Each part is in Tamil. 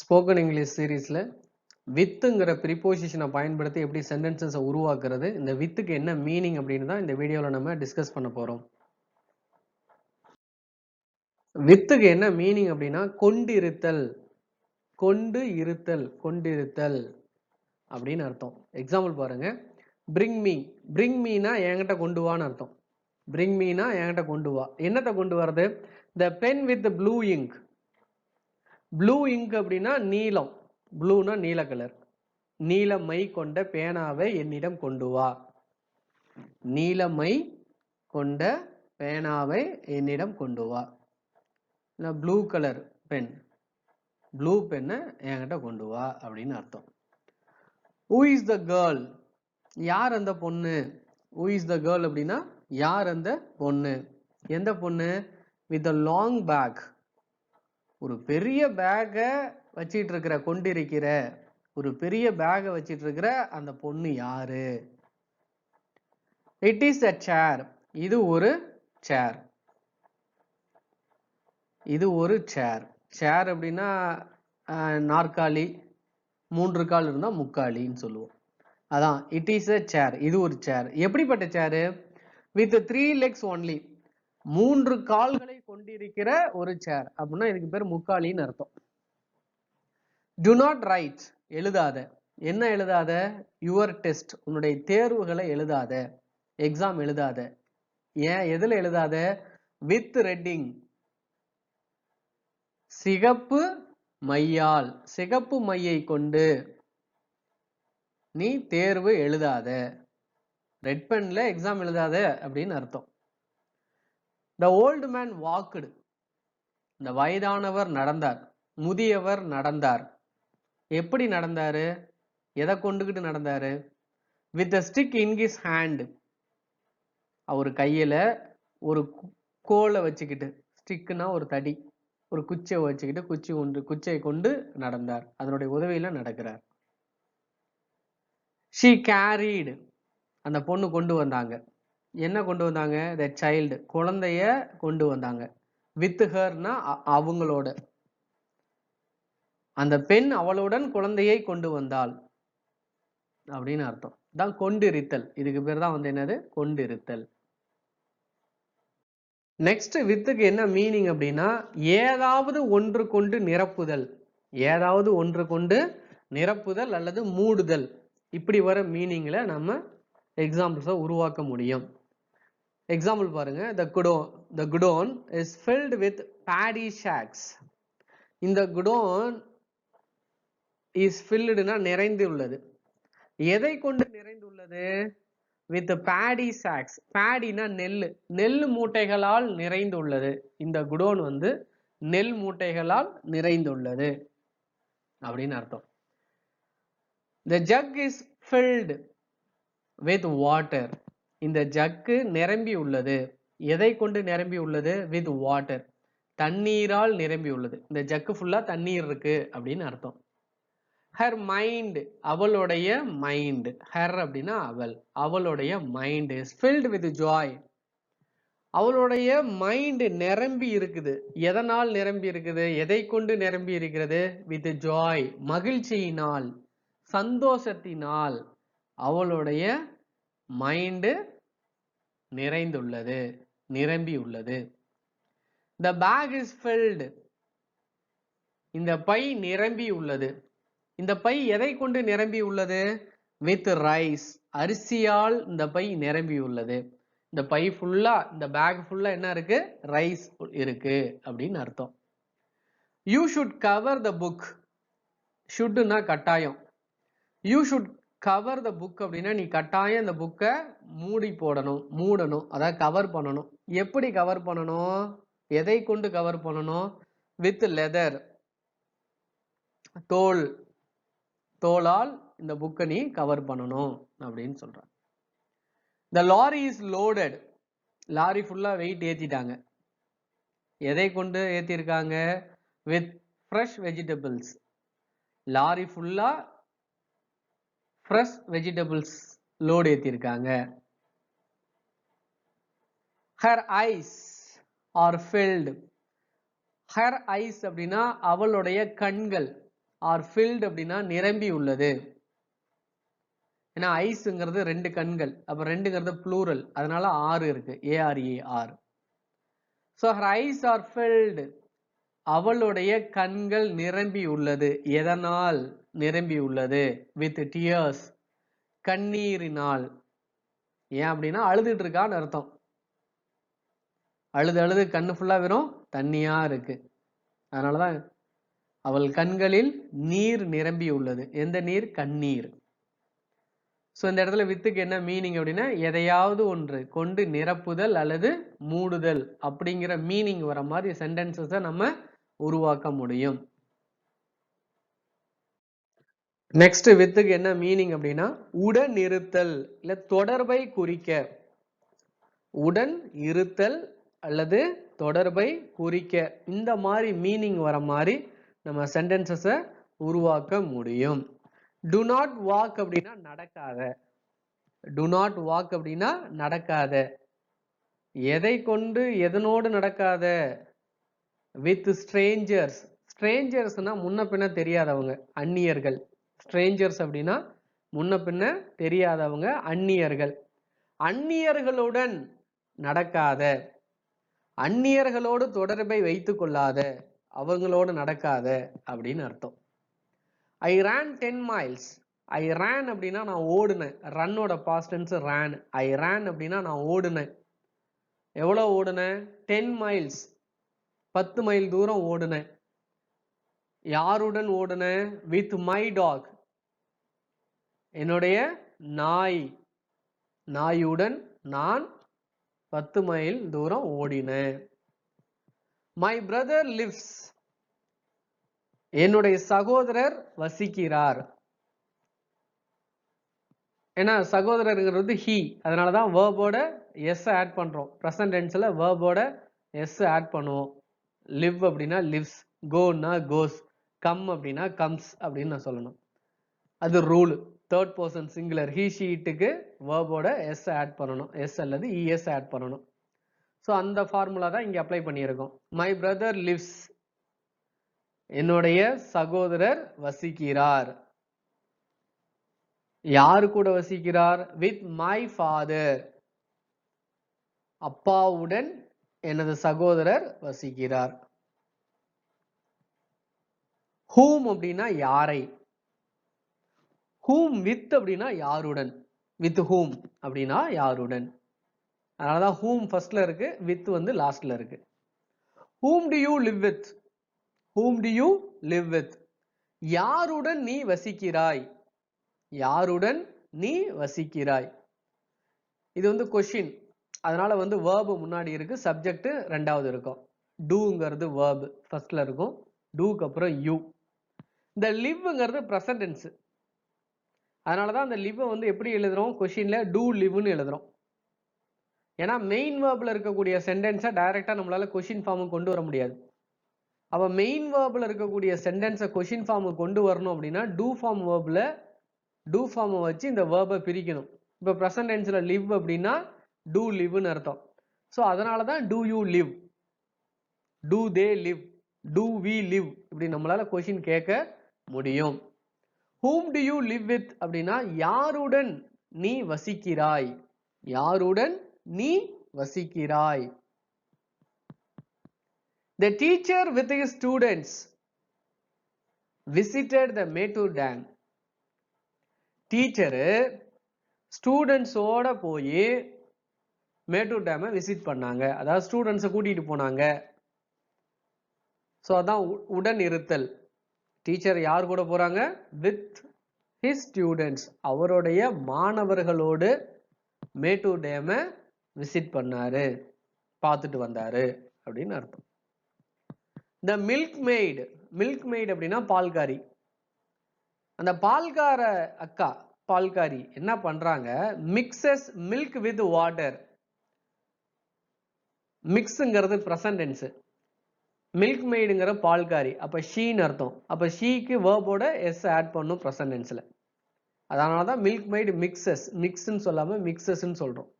ஸ்போக்கன் இங்கிலீஷ் சீரீஸில் வித்துங்கிற ப்ரிப்போசிஷனை பயன்படுத்தி எப்படி சென்டென்சஸை உருவாக்குறது இந்த வித்துக்கு என்ன மீனிங் அப்படின்னு தான் இந்த வீடியோவில் நம்ம டிஸ்கஸ் பண்ண போகிறோம் வித்துக்கு என்ன மீனிங் அப்படின்னா கொண்டிருத்தல் கொண்டு இருத்தல் கொண்டிருத்தல் அப்படின்னு அர்த்தம். எக்ஸாம்பிள் பாருங்க. பிரிங் மீ பிரிங் மீனா என்கிட்ட கொண்டு வான்னு அர்த்தம். பிரிங் மீனா என்கிட்ட கொண்டு வா. என்னத்தை கொண்டு வர்றது? The pen with blue ink blue ink அப்படின்னா நீலம். ப்ளூனா நீல கலர் நீல மை கொண்ட பேனாவை என்னிடம் கொண்டு வா. நீல மை கொண்ட பேனாவை என்னிடம் கொண்டு வா. இல்லை ப்ளூ கலர் பென் ப்ளூ பென்னை என்கிட்ட கொண்டு வா அப்படின்னு அர்த்தம். ஹூ இஸ் த கேர்ள் யார் அந்த பொண்ணு? ஹூ இஸ் த கேர்ள் அப்படின்னா யார் அந்த பொண்ணு? எந்த பொண்ணு? வித் அ லாங் பேக் ஒரு பெரிய பேக்கை வச்சிட்டு இருக்கிற கொண்டிருக்கிற ஒரு பெரிய பேக்கை வச்சிட்டு இருக்கிற அந்த பொண்ணு யாரு? இட் இஸ் அ சேர் இது ஒரு சேர் இது ஒரு சேர் சேர் அப்படின்னா நாற்காலி மூன்று கால் இருந்தால் முக்காலின்னு சொல்லுவோம். அதான் இட் இஸ் அ சேர் இது ஒரு சேர் எப்படிப்பட்ட chair with three legs only மூன்று கால்களை கொண்டிருக்கிற ஒரு சேர் அப்படின்னா இதுக்கு பேர் முக்காலின்னு அர்த்தம். டு நாட் ரைட் எழுதாத. என்ன எழுதாத? யுவர் டெஸ்ட் உன்னுடைய தேர்வுகளை எழுதாத. எக்ஸாம் எழுதாத. ஏன்? எதில் எழுதாத? வித் ரெட்டிங் சிகப்பு மையால். சிகப்பு மையை கொண்டு நீ தேர்வு எழுதாத. ரெட் பென்ல எக்ஸாம் எழுதாத அப்படின்னு அர்த்தம். த ஓல்டு மேன் வாக்குடு இந்த வயதானவர் நடந்தார். முதியவர் நடந்தார். எப்படி நடந்தாரு? எதை கொண்டுகிட்டு நடந்தாரு? With stick in his hand அவர் கையில ஒரு கோலை வச்சுக்கிட்டு ஸ்டிக்குன்னா ஒரு தடி ஒரு குச்சியை வச்சுக்கிட்டு குச்சி கொண்டு குச்சியை கொண்டு நடந்தார். அதனுடைய உதவியில நடக்கிறார். ஷீ கேரீடு அந்த பொண்ணு கொண்டு வந்தாங்க. என்ன கொண்டு வந்தாங்க? த சைல்டு குழந்தைய கொண்டு வந்தாங்க. வித் ஹர்னா அவங்களோட. அந்த பெண் அவளுடன் குழந்தையை கொண்டு வந்தாள். அப்படின்னு அர்த்தம். தான் கொண்டிருத்தல். இதுக்கு பேர் தான் வந்து என்னது? கொண்டிருத்தல். நெக்ஸ்ட் வித்துக்கு என்ன மீனிங் அப்படின்னா ஏதாவது ஒன்று கொண்டு நிரப்புதல். ஏதாவது ஒன்று கொண்டு நிரப்புதல் அல்லது மூடுதல். இப்படி வர மீனிங்ல நம்ம எக்ஸாம்பிள்ஸை உருவாக்க முடியும். எக்ஸாம்பிள் பாருங்க. The godown the godown is filled with paddy sacks இந்த குடோன் இஸ் ஃபில்டுனா நிறைந்துள்ளது எதை கொண்டு நிறைந்துள்ளது வித் பேடி சாக்ஸ் பேடினா நெல் நெல் மூட்டைகளால் நிறைந்துள்ளது இந்த குடோன் வந்து நெல் மூட்டைகளால் நிறைந்துள்ளது அப்படின்னு அர்த்தம். The jug is filled with water இந்த ஜக்கு நிரம்பி உள்ளது. எதை கொண்டு நிரம்பி உள்ளது? வித் வாட்டர் தண்ணீரால் நிரம்பி உள்ளது. இந்த ஜக்கு ஃபுல்லாக தண்ணீர் இருக்கு அப்படின்னு அர்த்தம். ஹர் மைண்ட் அவளுடைய மைண்ட் ஹர் அப்படின்னா அவள். அவளுடைய mind is filled with joy அவளுடைய மைண்டு நிரம்பி இருக்குது. எதனால் நிரம்பி இருக்குது? எதை கொண்டு நிரம்பி இருக்கிறது? வித் ஜாய் மகிழ்ச்சியினால் சந்தோஷத்தினால் அவளுடைய மைண்டு நிறைந்துள்ளது நிரம்பியுள்ளது. த பேக் இஸ் ஃபில்டு இந்த பை நிரம்பி உள்ளது இந்த பை எதை கொண்டு நிரம்பி உள்ளது வித் ரைஸ் அரிசியால் இந்த பை நிரம்பி உள்ளது இந்த பை ஃபுல்லா இந்த பேக் ஃபுல்லா என்ன இருக்கு? ரைஸ் இருக்கு அப்படின்னு அர்த்தம். You should cover the book ஷுட்டுன்னா கட்டாயம். You should cover the book அப்படின்னா நீ கட்டாயம் இந்த புக்கை மூடி போடணும் மூடணும். அதாவது கவர் பண்ணணும். எப்படி கவர் பண்ணணும்? எதை கொண்டு கவர் பண்ணணும்? வித் லெதர் தோல். தோலால் இந்த புக்கை நீ கவர் பண்ணணும் அப்படின்னு சொல்றாங்க the lorry is loaded lorry ஃபுல்லாக வெயிட் ஏற்றிட்டாங்க எதை கொண்டு ஏற்றிருக்காங்க வித் ஃப்ரெஷ் வெஜிடபிள்ஸ் லாரி ஃபுல்லாக fresh vegetables load ஏற்றிருக்காங்க her eyes are filled her eyes அப்படின்னா அவளுடைய கண்கள் ஆர் ஃபில்டு அப்படின்னா நிரம்பி உள்ளது. ஏன்னா ஐஸுங்கிறது ரெண்டு கண்கள் அப்போ ரெண்டுங்கிறது ப்ளூரல் அதனால ஆறு இருக்கு. A R E are so her eyes are filled அவளுடைய கண்கள் நிரம்பி உள்ளது. எதனால்? நிரம்பியுள்ளது. வித் டியர்ஸ் கண்ணீரினால். ஏன் அப்படின்னா அழுதுட்டு இருக்கான்னு அர்த்தம். அழுது அழுது கண்ணு ஃபுல்லா வெறும் தண்ணியா இருக்கு. அதனாலதான் அவள் கண்களில் நீர் நிரம்பி உள்ளது எந்த நீர்? கண்ணீர். ஸோ இந்த இடத்துல வித்துக்கு என்ன மீனிங் அப்படின்னா எதையாவது ஒன்று கொண்டு நிரப்புதல் அல்லது மூடுதல் அப்படிங்கிற மீனிங் வர மாதிரி சென்டென்சஸை நம்ம உருவாக்க முடியும். நெக்ஸ்ட் வித்துக்கு என்ன மீனிங் அப்படின்னா உடன் இருத்தல் இல்ல தொடர்பை குறிக்க. உடன் இருத்தல் அல்லது தொடர்பை குறிக்க. இந்த மாதிரி மீனிங் வர மாதிரி நம்ம சென்டென்சஸை உருவாக்க முடியும். டு நாட் வாக் அப்படின்னா நடக்காத. டு நாட் வாக் அப்படின்னா நடக்காத. எதை கொண்டு எதனோடு நடக்காத? வித் ஸ்ட்ரேஞ்சர்ஸ் ஸ்ட்ரேஞ்சர்ஸ்னா முன்ன பின்ன தெரியாதவங்க அந்நியர்கள். ஸ்ட்ரேஞ்சர்ஸ் அப்படின்னா முன்ன பின்ன தெரியாதவங்க அந்நியர்கள். அந்நியர்களுடன் நடக்காத அந்நியர்களோடு தொடர்பை வைத்து கொள்ளாத அவங்களோடு நடக்காத அப்படின்னு அர்த்தம். ஐ ரேன் டென் மைல்ஸ் ஐ ரேன் அப்படின்னா நான் ஓடுனேன். ரன்னோட பாஸ்டன்ஸ் ரேன் ஐ ரேன் அப்படின்னா நான் ஓடுனேன். எவ்வளோ ஓடுனேன்? டென் மைல்ஸ் பத்து மைல் தூரம் ஓடுனேன். யாருடன் ஓடுனேன்? வித் மை டாக் என்னுடைய நாய் நாயுடன் நான் பத்து மைல் தூரம் ஓடினேன். மை பிரதர் லிவ்ஸ் என்னுடைய சகோதரர் வசிக்கிறார். ஏன்னா சகோதரருங்கிறது ஹி அதனாலதான் வேர்போட எஸ் ஆட் பண்ணுறோம் ப்ரெசன்ட் டென்ஸில் வேர்போட எஸ் ஆட் பண்ணுவோம். லிவ் அப்படின்னா லிவ்ஸ் கோன்னா கோஸ் கம் அப்படின்னா கம்ஸ் அப்படின்னு நான் சொல்லணும். அது rule third person singular he ஷீட்டுக்கு வேர்போட எஸ் ஆட் பண்ணணும். எஸ் அல்லது e, இஎஸ் ஆட் பண்ணணும். ஸோ அந்த ஃபார்முலா தான் இங்கே அப்ளை பண்ணியிருக்கோம். மை பிரதர் லிவ்ஸ் என்னுடைய சகோதரர் வசிக்கிறார். யாரு கூட வசிக்கிறார்? வித் மை ஃபாதர் அப்பாவுடன் எனது சகோதரர் வசிக்கிறார். ஹூம் அப்படின்னா யாரை? ஹூம் வித் அப்படின்னா யாருடன்? வித் ஹூம் அப்படின்னா யாருடன்? அதனாலதான் ஹூம் ஃபர்ஸ்ட்ல இருக்கு வித் வந்து லாஸ்ட்ல இருக்கு. Whom do you live with whom do you live with யாருடன் நீ வசிக்கிறாய்? யாருடன் நீ வசிக்கிறாய்? இது வந்து கொஷின் அதனால வந்து வேர்பு முன்னாடி இருக்கு சப்ஜெக்ட் ரெண்டாவது இருக்கும். டூங்கிறது வேர்பு ஃபர்ஸ்ட்ல இருக்கும். டூக்கு அப்புறம் யூ இந்த லிவ்ங்கிறது ப்ரெசன்டென்ஸ் அதனால தான் அந்த லிவ்வை வந்து எப்படி எழுதுறோம்? கொஷினில் டூ லிவ்னு எழுதுறோம். ஏன்னா மெயின் வேர்பில் இருக்கக்கூடிய சென்டென்ஸை டைரெக்டாக நம்மளால் கொஷின் ஃபார்முக்கு கொண்டு வர முடியாது. அப்போ மெயின் வேர்பில் இருக்கக்கூடிய சென்டென்ஸை கொஷின் ஃபார்முக்கு கொண்டு வரணும் அப்படின்னா டூ ஃபார்ம் வேர்பில் டூ ஃபார்மை வச்சு இந்த வேர்பை பிரிக்கணும். இப்போ ப்ரெசன்ட் டென்ஸில் லிவ் அப்படின்னா டூ லிவ்னு அர்த்தம். ஸோ அதனால தான் do you live do they live do we live இப்படி நம்மளால் கொஷின் கேட்க முடியும். Whom do you live with அப்படின்னா யாருடன் நீ வசிக்கிறாய்? யாருடன் நீ வசிக்கிறாய்? The teacher with his students visited the Mettur dam teacher ஸ்டூடெண்ட்ஸோட போய் மேட்டூர் டேமை விசிட் பண்ணாங்க. அதாவது ஸ்டூடெண்ட்ஸை கூட்டிகிட்டு போனாங்க. ஸோ அதான் உடன் இருத்தல் டீச்சர் யார் கூட போறாங்க? வித் ஹிஸ் ஸ்டூடெண்ட்ஸ் அவருடைய மாணவர்களோடு மேட்டூர் டேமை விசிட் பண்ணாரு. பார்த்துட்டு வந்தாரு. அப்படின்னு அர்த்தம். இந்த மில்க் மெய்டு மில்க் மெய்டு அப்படின்னா பால்காரி. அந்த பால்கார அக்கா பால்காரி என்ன பண்றாங்க? மிக்சஸ் மில்க் வித் வாட்டர் மிக்ஸுங்கிறது ப்ரெசன்டென்ஸு மில்க் மெய்டுங்கிற பால்காரி அப்போ ஷீன்னு அர்த்தம். அப்போ ஷீக்கு வேர்போட எஸ் ஆட் பண்ணும் ப்ரெசன்டென்ஸில் அதனால தான் மில்க் மெய்டு மிக்சஸ் மிக்ஸ்ன்னு சொல்லாமல் மிக்சஸ்ன்னு சொல்கிறோம்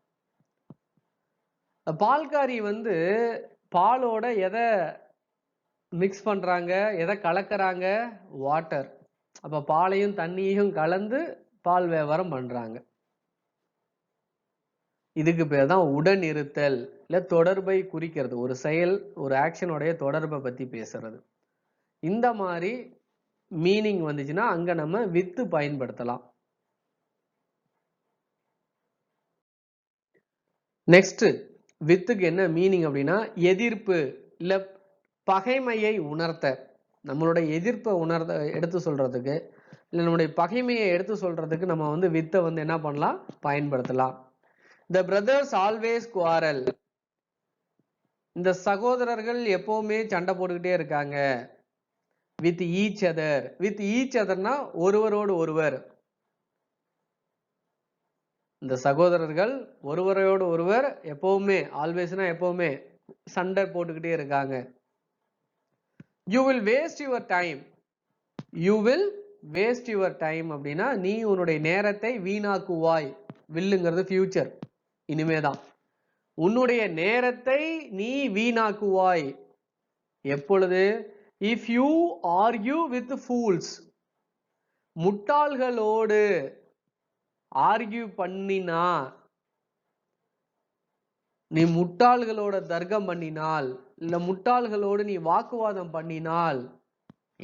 பால்காரி வந்து பாலோட எதை மிக்ஸ் பண்ணுறாங்க எதை கலக்கிறாங்க? வாட்டர் அப்போ பாலையும் தண்ணியையும் கலந்து பால் வியாபாரம் பண்ணுறாங்க இதுக்கு பேர் தான் உடன் இருத்தல் இல்லை தொடர்பை குறிக்கிறது. ஒரு செயல் ஒரு ஆக்ஷனுடைய தொடர்பை பற்றி பேசுறது. இந்த மாதிரி மீனிங் வந்துச்சுன்னா அங்கே நம்ம வித்து பயன்படுத்தலாம். நெக்ஸ்ட் வித்துக்கு என்ன மீனிங் அப்படின்னா எதிர்ப்பு இல்லை பகைமையை உணர்த்த. நம்மளுடைய எதிர்ப்பை உணர்த்த எடுத்து சொல்றதுக்கு இல்லை நம்முடைய பகைமையை எடுத்து சொல்றதுக்கு நம்ம வந்து வித்தை வந்து என்ன பண்ணலாம்? பயன்படுத்தலாம். த பிரதர்ஸ் ஆல்வேஸ் குவாரல் இந்த சகோதரர்கள் எப்போவுமே சண்டை போட்டுக்கிட்டே இருக்காங்க. With each other with each அதர்னா ஒருவரோடு ஒருவர். இந்த சகோதரர்கள் ஒருவரோடு ஒருவர் எப்பவுமே ஆல்வேஸ்னா எப்பவுமே சண்டை போட்டுக்கிட்டே இருக்காங்க. You will waste your time you will waste your time அப்படின்னா நீ உன்னுடைய நேரத்தை வீணாக்குவாய். வில்லுங்கிறது ஃபியூச்சர் இனிமேதான். உன்னுடைய நேரத்தை நீ வீணாக்குவாய். எப்பொழுது? If you argue with fools முட்டாள்களோடு argue பண்ணினா நீ முட்டாள்களோட தர்க்கம் பண்ணினால் இல்லை முட்டாள்களோடு நீ வாக்குவாதம் பண்ணினால்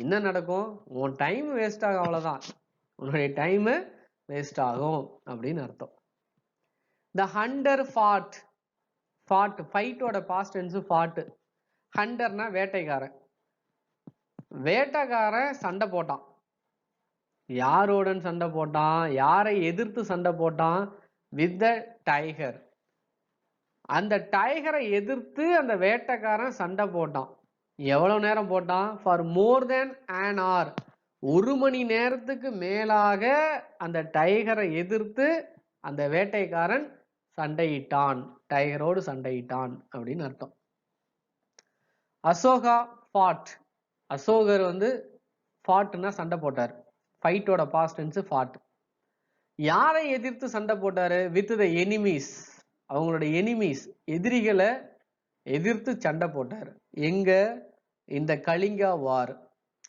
என்ன நடக்கும்? உன் டைம் வேஸ்ட் ஆகும் அவ்வளோதான் உன்னுடைய டைம் வேஸ்ட் ஆகும் அப்படின்னு அர்த்தம். த ஹண்டர் ஃபாட் ஃபாட் ஃபைட்டோட பாஸ்ட் டென்ஸு ஃபாட்டு ஹண்டர்னா வேட்டைக்காரன். வேட்டைக்காரன் சண்டை போட்டான். யாரோடன் சண்டை போட்டான்? யாரை எதிர்த்து சண்டை போட்டான்? வித் த டைகர் அந்த டைகரை எதிர்த்து அந்த வேட்டைக்காரன் சண்டை போட்டான். எவ்வளவு நேரம் போட்டான்? For more then an hour ஒரு மணி நேரத்துக்கு மேலாக அந்த டைகரை எதிர்த்து அந்த வேட்டைக்காரன் சண்டையிட்டான். டைகரோடு சண்டையிட்டான் அப்படின்னு அர்த்தம். அசோகா ஃபாட் அசோகர் வந்து ஃபாட்னா சண்டை போட்டார். ஃபைட்டோட பாஸ்ட் ஃபாட் யாரை எதிர்த்து சண்டை போட்டாரு? வித் த எனிமீஸ் அவங்களோட எனிமீஸ் எதிரிகளை எதிர்த்து சண்டை போட்டார். எங்க? இந்த கலிங்கா வார்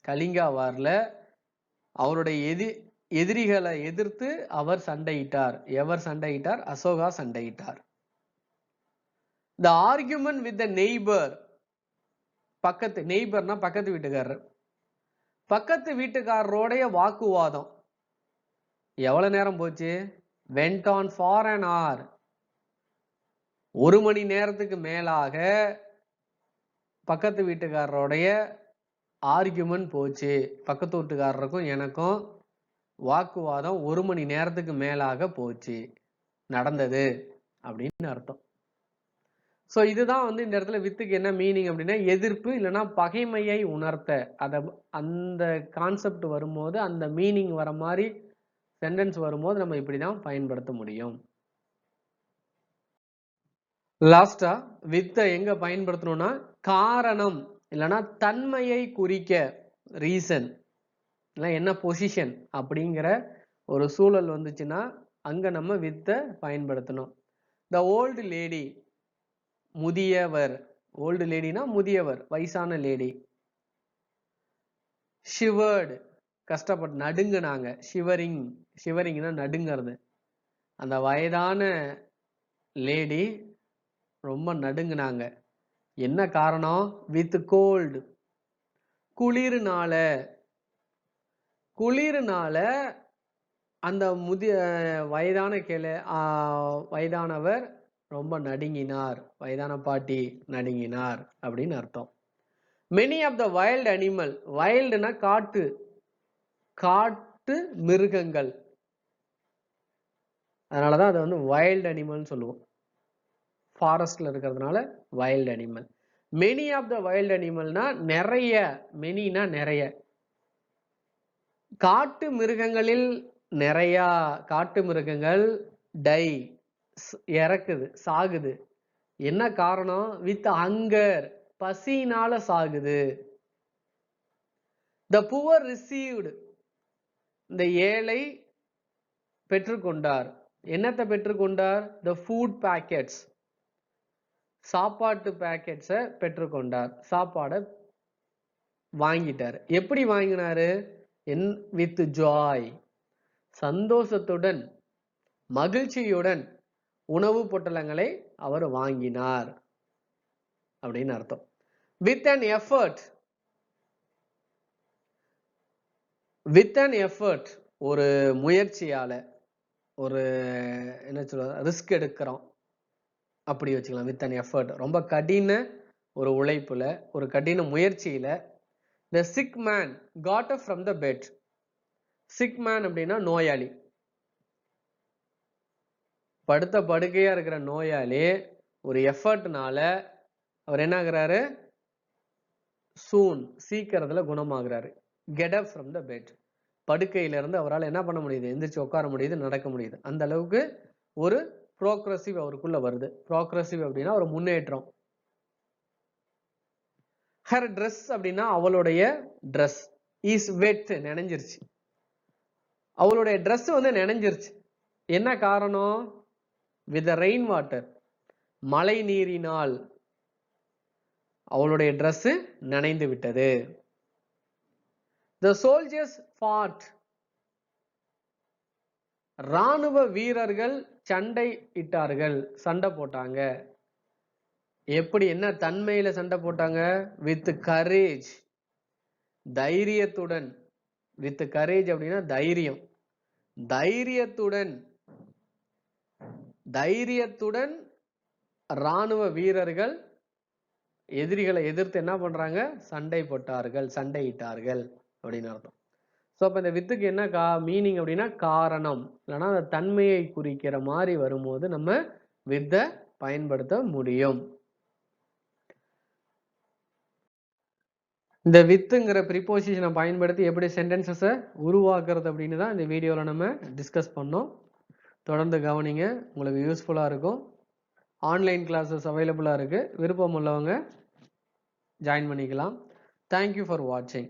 கலிங்கா வாரில் அவருடைய எதி எதிரிகளை எதிர்த்து அவர் சண்டையிட்டார். எவர் சண்டையிட்டார்? Ashoka சண்டையிட்டார். The argument with the neighbour பக்கத்து நெய்பர்னா பக்கத்து வீட்டுக்காரர். பக்கத்து வீட்டுக்காரரோடைய வாக்குவாதம். எவ்வளவு நேரம் போச்சு? Went on for an hour ஒரு மணி நேரத்துக்கு மேலாக பக்கத்து வீட்டுக்காரருடைய ஆர்கியூமெண்ட் போச்சு. பக்கத்து வீட்டுக்காரருக்கும் எனக்கும் வாக்குவாதம் ஒரு மணி நேரத்துக்கு மேலாக போச்சு. நடந்தது. அப்படின்னு அர்த்தம். ஸோ இதுதான் வந்து இந்த இடத்துல வித்துக்கு என்ன மீனிங் அப்படின்னா எதிர்ப்பு இல்லைன்னா பகைமையை உணர்த்த. அதை அந்த கான்செப்ட் வரும்போது அந்த மீனிங் வர மாதிரி சென்டென்ஸ் வரும்போது நம்ம இப்படி தான் பயன்படுத்த முடியும். லாஸ்டா வித்தை எங்க பயன்படுத்தணும்னா காரணம் இல்லைன்னா தன்மையை குறிக்க ரீசன் இல்லை என்ன பொசிஷன் அப்படிங்கிற ஒரு சூழல் வந்துச்சுன்னா அங்கே நம்ம வித்தை பயன்படுத்தணும். த ஓல்டு லேடி முதியவர் ஓல்டு லேடினா முதியவர் வயசான லேடி ஷிவர்டு கஷ்டப்பட்டு நடுங்கினாங்க. ஷிவரிங் ஷிவரிங்னா நடுங்கிறது. அந்த வயதான லேடி ரொம்ப நடுங்கினாங்க. என்ன காரணம்? With gold குளிர்னால. குளிர்னால அந்த முதிய வயதான கிளை வயதானவர் ரொம்ப நடுங்கினார். வயதான பாட்டி நடுங்கினார் அப்படின்னு அர்த்தம். Many of the wild animal வைல்டுனா காட்டு காட்டு மிருகங்கள். அதனாலதான் அதை வந்து வைல்டு அனிமல்னு சொல்லுவோம். ஃபாரஸ்ட்ல இருக்கிறதுனால wild animal many of the wild அனிமல்னா நிறைய மெனினா நிறைய. காட்டு மிருகங்களில் நிறையா காட்டு மிருகங்கள் டை இறக்குது சாகுது. என்ன காரணம்? With anger. பசினால சாகுது. த புவர் ரிசீவ்டு இந்த ஏழை பெற்றுக்கொண்டார். என்னத்தை பெற்றுக்கொண்டார்? த ஃபுட் பேக்கெட்ஸ் சாப்பாட்டு பேக்கெட்ஸை பெற்றுக்கொண்டார். சாப்பாடை வாங்கிட்டார். எப்படி வாங்கினாரு? என் வித் ஜாய் சந்தோஷத்துடன் மகிழ்ச்சியுடன் உணவு பொட்டலங்களை அவர் வாங்கினார். அப்படின்னு அர்த்தம். With an effort with an effort ஒரு முயற்சியால ஒரு என்ன சொல்றது ரிஸ்க் எடுக்கிறோம். அப்படி வச்சுக்கலாம். வித் அன் எஃபர்ட் ரொம்ப கடின ஒரு உழைப்புல ஒரு கடின முயற்சியில the sick man got up from the bed sick man அப்படின்னா நோயாளி. படுத்த படுக்கையா இருக்கிற நோயாளி ஒரு எஃபர்ட்னால அவர் என்ன ஆகுறாரு சூன் சீக்கிரத்துல குணமாகிறாரு. Get up from the bed படுக்கையில இருந்து அவரால் என்ன பண்ண முடியுது? எந்திரிச்சு உட்கார முடியுது நடக்க முடியுது. அந்த அளவுக்கு ஒரு ப்ரோக்ரஸிவ் அவருக்குள்ள வருது. ப்ரோக்ரஸிவ் அப்படின்னா ஒரு முன்னேற்றம். ஹர் ட்ரெஸ் அப்படின்னா அவளுடைய ட்ரெஸ் இஸ் வெட் நினைஞ்சிருச்சு. அவளுடைய ட்ரெஸ் வந்து நினைஞ்சிருச்சு. என்ன காரணம்? வித் ரெயின் வாட்டர் மழை நீரினால் அவளுடைய ட்ரெஸ்ஸு நனைந்து விட்டது. த சோல்ஜர்ஸ் ஃபாட் ராணுவ வீரர்கள் சண்டை இட்டார்கள் சண்டை போட்டாங்க. எப்படி என்ன தன்மையில சண்டை போட்டாங்க? வித் கரேஜ் தைரியத்துடன். வித் கரேஜ் அப்படின்னா தைரியம். தைரியத்துடன். தைரியத்துடன் ராணுவ வீரர்கள் எதிரிகளை எதிர்த்து என்ன பண்றாங்க? சண்டை போட்டார்கள் சண்டையிட்டார்கள் அப்படின்னு அர்த்தம். ஸோ அப்போ இந்த வித்துக்கு என்ன கா மீனிங் அப்படின்னா காரணம். இல்லைன்னா அந்த தன்மையை குறிக்கிற மாதிரி வரும்போது நம்ம வித்தை பயன்படுத்த முடியும். இந்த வித்துங்கிற ப்ரிப்போசிஷனை பயன்படுத்தி எப்படி சென்டென்சஸை உருவாக்குறது அப்படின்னு தான் இந்த வீடியோவில் நம்ம டிஸ்கஸ் பண்ணோம். தொடர்ந்து கவனிங்க. உங்களுக்கு யூஸ்ஃபுல்லாக இருக்கும். ஆன்லைன் கிளாஸஸ் அவைலபிளாக இருக்குது விருப்பம் உள்ளவங்க ஜாயின் பண்ணிக்கலாம். தேங்க்யூ ஃபார் வாட்சிங்